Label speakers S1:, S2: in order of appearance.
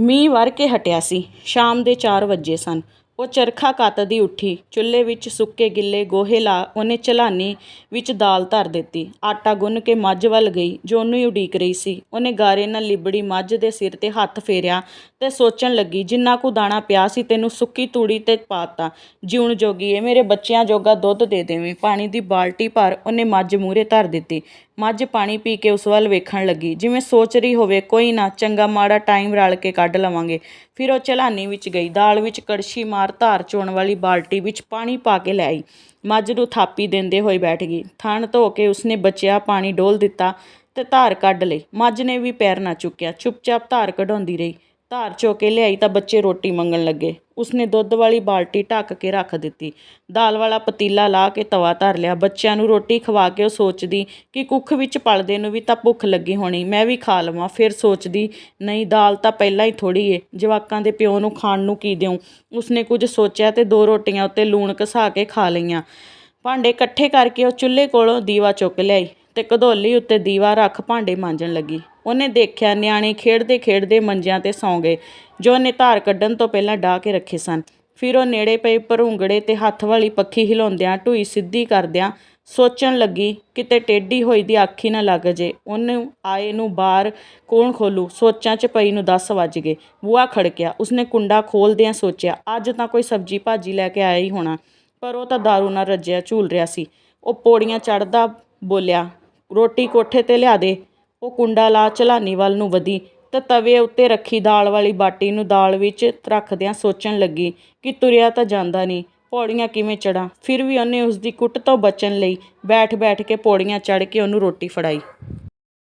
S1: ਮੀਂਹ ਵਰ ਕੇ ਹਟਿਆ ਸੀ। ਸ਼ਾਮ ਦੇ ਚਾਰ ਵੱਜੇ ਸਨ। ਉਹ ਚਰਖਾ ਕੱਤਦੀ ਉੱਠੀ। ਚੁੱਲ੍ਹੇ ਵਿੱਚ ਸੁੱਕੇ ਗਿੱਲੇ ਗੋਹੇ ਲਾ ਉਹਨੇ ਚਲਾਨੀ ਵਿੱਚ ਦਾਲ ਧਰ ਦਿੱਤੀ। ਆਟਾ ਗੁੰਨ ਕੇ ਮੱਝ ਵੱਲ ਗਈ, ਜੋ ਉਹਨੂੰ ਹੀ ਉਡੀਕ ਰਹੀ ਸੀ। ਉਹਨੇ ਗਾਰੇ ਨਾਲ ਲਿਬੜੀ ਮੱਝ ਦੇ ਸਿਰ 'ਤੇ ਹੱਥ ਫੇਰਿਆ ਤੇ ਸੋਚਣ ਲੱਗੀ, ਜਿੰਨਾ ਕੁ ਦਾਣਾ ਪਿਆ ਸੀ ਤੈਨੂੰ ਸੁੱਕੀ ਤੂੜੀ 'ਤੇ ਪਾਤਾ। ਜਿਉਣ ਜੋਗੀ ਏ, ਮੇਰੇ ਬੱਚਿਆਂ ਜੋਗਾ ਦੁੱਧ ਦੇ ਦੇਵੇਂ। ਪਾਣੀ ਦੀ ਬਾਲਟੀ ਭਰ ਉਹਨੇ ਮੱਝ ਮੂਹਰੇ ਧਰ ਦਿੱਤੀ। ਮੱਝ ਪਾਣੀ ਪੀ ਕੇ ਉਸ ਵੱਲ ਵੇਖਣ ਲੱਗੀ। ਜਿਵੇਂ ਸੋਚ ਰਹੀ ਹੋਵੇ, ਕੋਈ ਨਾ, ਚੰਗਾ ਮਾੜਾ ਟਾਈਮ ਰਲ ਕੇ ਕੱਢ ਲਵਾਂਗੇ। ਫਿਰ ਉਹ ਚਲਾਨੀ ਵਿੱਚ ਗਈ। ਦਾਲ ਵਿੱਚ ਕੜਛੀ ਮਾਰ ਧਾਰ ਚੋਣ ਵਾਲੀ ਬਾਲਟੀ ਵਿੱਚ ਪਾਣੀ ਪਾ ਕੇ ਲੈ ਆਈ। ਮੱਝ ਨੂੰ ਥਾਪੀ ਦਿੰਦੇ ਹੋਏ ਬੈਠ ਗਈ। ਥਣ ਧੋ ਕੇ ਉਸਨੇ ਬਚਿਆ ਪਾਣੀ ਡੋਲ ਦਿੱਤਾ ਤੇ ਧਾਰ ਕੱਢ ਲਈ ਮੱਝ ਨੇ ਵੀ ਪੈਰ ਨਾ ਚੁੱਕਿਆ। ਚੁੱਪਚਾਪ ਧਾਰ ਕਢਾਉਂਦੀ ਰਹੀ। ਧਾਰ ਚੋ ਕੇ ਲਿਆਈ ਤਾਂ ਬੱਚੇ ਰੋਟੀ ਮੰਗਣ ਲੱਗੇ। ਉਸਨੇ ਦੁੱਧ ਵਾਲੀ ਬਾਲਟੀ ਢੱਕ ਕੇ ਰੱਖ ਦਿੱਤੀ। ਦਾਲ ਵਾਲਾ ਪਤੀਲਾ ਲਾ ਕੇ ਤਵਾ ਧਰ ਲਿਆ। ਬੱਚਿਆਂ ਨੂੰ ਰੋਟੀ ਖਵਾ ਕੇ ਉਹ ਸੋਚਦੀ ਕਿ ਕੁੱਖ ਵਿੱਚ ਪਲਦੇ ਨੂੰ ਵੀ ਤਾਂ ਭੁੱਖ ਲੱਗੀ ਹੋਣੀ, ਮੈਂ ਵੀ ਖਾ ਲਵਾਂ। ਫਿਰ ਸੋਚਦੀ, ਨਹੀਂ, ਦਾਲ ਤਾਂ ਪਹਿਲਾਂ ਹੀ ਥੋੜੀ ਏ। ਜਵਾਕਾਂ ਦੇ ਪਿਓ ਨੂੰ ਖਾਣ ਨੂੰ ਕੀ ਦਿਉ ਉਸਨੇ ਕੁਝ ਸੋਚਿਆ ਤੇ ਦੋ ਰੋਟੀਆਂ ਉੱਤੇ ਲੂਣ ਘਸਾ ਕੇ ਖਾ ਲਈਆਂ। ਭਾਂਡੇ ਇਕੱਠੇ ਕਰਕੇ ਉਹ ਚੁੱਲ੍ਹੇ ਕੋਲੋਂ ਦੀਵਾ ਚੁੱਕ ਲਿਆਈ। ਤੇ ਕਧੋਲੀ ਉੱਤੇ ਦੀਵਾ ਰੱਖ ਭਾਂਡੇ ਮਾਂਜਣ ਲੱਗੀ। ਉਹਨੇ ਦੇਖਿਆ ਨਿਆਣੇ ਖੇਡਦੇ ਖੇਡਦੇ ਮੰਜਿਆਂ ਤੇ ਸੌਂ ਗਏ, ਜੋ ਉਹਨੇ ਧਾਰ ਕੱਢਣ ਤੋਂ ਪਹਿਲਾਂ ਡਾਹ ਕੇ ਰੱਖੇ ਸਨ। ਫਿਰ ਉਹ ਨੇੜੇ ਪਏ ਭਰੂੰਗੜੇ ਤੇ ਹੱਥ ਵਾਲੀ ਪੱਖੀ ਹਿਲਾਉਂਦਿਆਂ ਢੂਈ ਸਿੱਧੀ ਕਰਦਿਆਂ ਸੋਚਣ ਲੱਗੀ, ਕਿਤੇ ਟੇਢੀ ਹੋਈ ਦੀ ਆਖੀ ਨਾ ਲੱਗ ਜੇ। ਉਹਨੂੰ ਆਏ ਨੂੰ ਬਾਹਰ ਕੌਣ ਖੋਲੂ? ਸੋਚਾਂ 'ਚ ਪਈ ਨੂੰ 10 ਵੱਜ ਗਏ। ਬੂਹਾ ਖੜਕਿਆ। ਉਸਨੇ ਕੁੰਡਾ ਖੋਲਦਿਆਂ ਸੋਚਿਆ, ਅੱਜ ਤਾਂ ਕੋਈ ਸਬਜ਼ੀ ਭਾਜੀ ਲੈ ਕੇ ਆਇਆ ਹੀ ਹੋਣਾ। ਪਰ ਉਹ ਤਾਂ ਦਾਰੂ ਨਾਲ ਰੱਜਿਆ ਝੂਲ ਰਿਹਾ ਸੀ। ਉਹ ਪੌੜੀਆਂ ਚੜ੍ਹਦਾ ਬੋਲਿਆ ਰੋਟੀ ਕੋਠੇ ਤੇ ਲਿਆ ਦੇ। ਉਹ ਕੁੰਡਾ ਲਾ ਚਲਾਨੀ ਵੱਲ ਨੂੰ ਵਧੀ ਤਾਂ ਤਵੇ ਉੱਤੇ ਰੱਖੀ ਦਾਲ ਵਾਲੀ ਬਾਟੀ ਨੂੰ ਦਾਲ ਵਿੱਚ ਰੱਖਦਿਆਂ ਸੋਚਣ ਲੱਗੀ ਕਿ ਤੁਰਿਆ ਤਾਂ ਜਾਂਦਾ ਨਹੀਂ, ਪੌੜੀਆਂ ਕਿਵੇਂ ਚੜਾਂ। ਫਿਰ ਵੀ ਉਹਨੇ ਉਸ ਦੀ ਕੁੱਟ ਤੋਂ ਬਚਣ ਲਈ ਬੈਠ ਬੈਠ ਕੇ ਪੌੜੀਆਂ ਚੜ੍ਹ ਕੇ ਉਹਨੂੰ ਰੋਟੀ ਫੜਾਈ।